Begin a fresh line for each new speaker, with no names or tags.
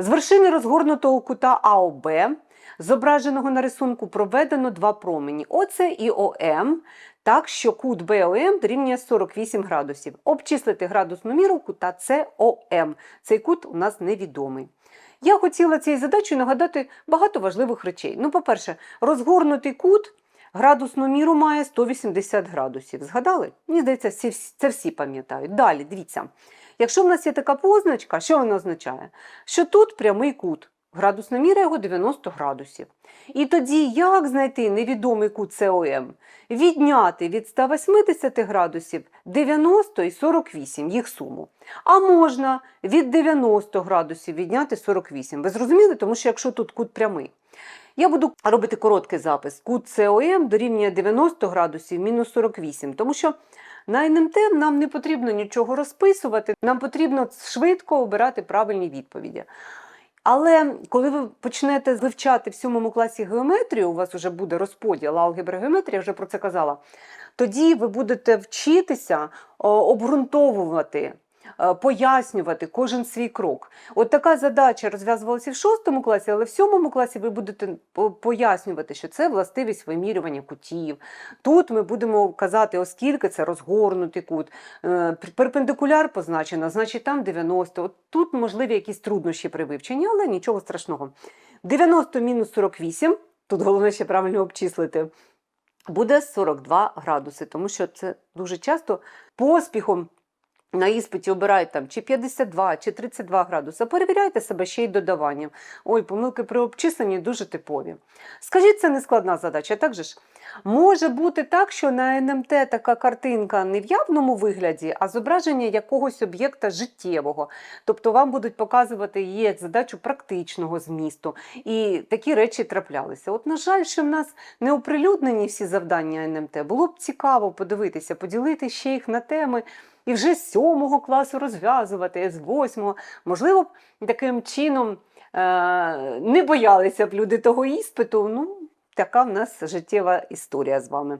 З вершини розгорнутого кута АОБ, зображеного на рисунку, проведено два промені Оце і ОМ, так що кут БОМ дорівнює 48 градусів. Обчислити градусну міру кута СОМ. Цей кут у нас невідомий. Я хотіла цією задачею нагадати багато важливих речей. Ну, по-перше, розгорнутий кут градусну міру має 180 градусів. Згадали? Мені здається, це всі пам'ятають. Далі, дивіться. Якщо в нас є така позначка, що вона означає? Що тут прямий кут. Градусна міра його 90 градусів. І тоді як знайти невідомий кут СОМ? Відняти від 180 градусів 90 і 48, їх суму. А можна від 90 градусів відняти 48. Ви зрозуміли? Тому що якщо тут кут прямий. Я буду робити короткий запис. Кут СОМ дорівнює 90 градусів мінус 48, тому що на НМТ нам не потрібно нічого розписувати, нам потрібно швидко обирати правильні відповіді. Але коли ви почнете вивчати в сьомому класі геометрію, у вас вже буде розподіл алгебра геометрія, я вже про це казала, тоді ви будете вчитися о, обґрунтовувати, е, пояснювати кожен свій крок. От така задача розв'язувалася в шостому класі, але в сьомому класі ви будете пояснювати, що це властивість вимірювання кутів. Тут ми будемо казати, оскільки це розгорнутий кут, е, перпендикуляр позначено, значить там 90. От тут можливі якісь труднощі при вивченні, але нічого страшного. 90 мінус 48, тут головне ще правильно обчислити, буде 42 градуси, тому що це дуже часто поспіхом на іспиті обирають там чи 52, чи 32 градуси. Перевіряйте себе ще й додаванням. Ой, помилки при обчисленні дуже типові. Скажіть, це не складна задача, так же ж? Може бути так, що на НМТ така картинка не в явному вигляді, а зображення якогось об'єкта життєвого. Тобто вам будуть показувати її як задачу практичного змісту. І такі речі траплялися. От, на жаль, що в нас не оприлюднені всі завдання НМТ. Було б цікаво подивитися, поділити ще їх на теми. І вже з сьомого класу розв'язувати, з восьмого. Можливо, б таким чином е- не боялися б люди того іспиту. Ну, така в нас життєва історія з вами.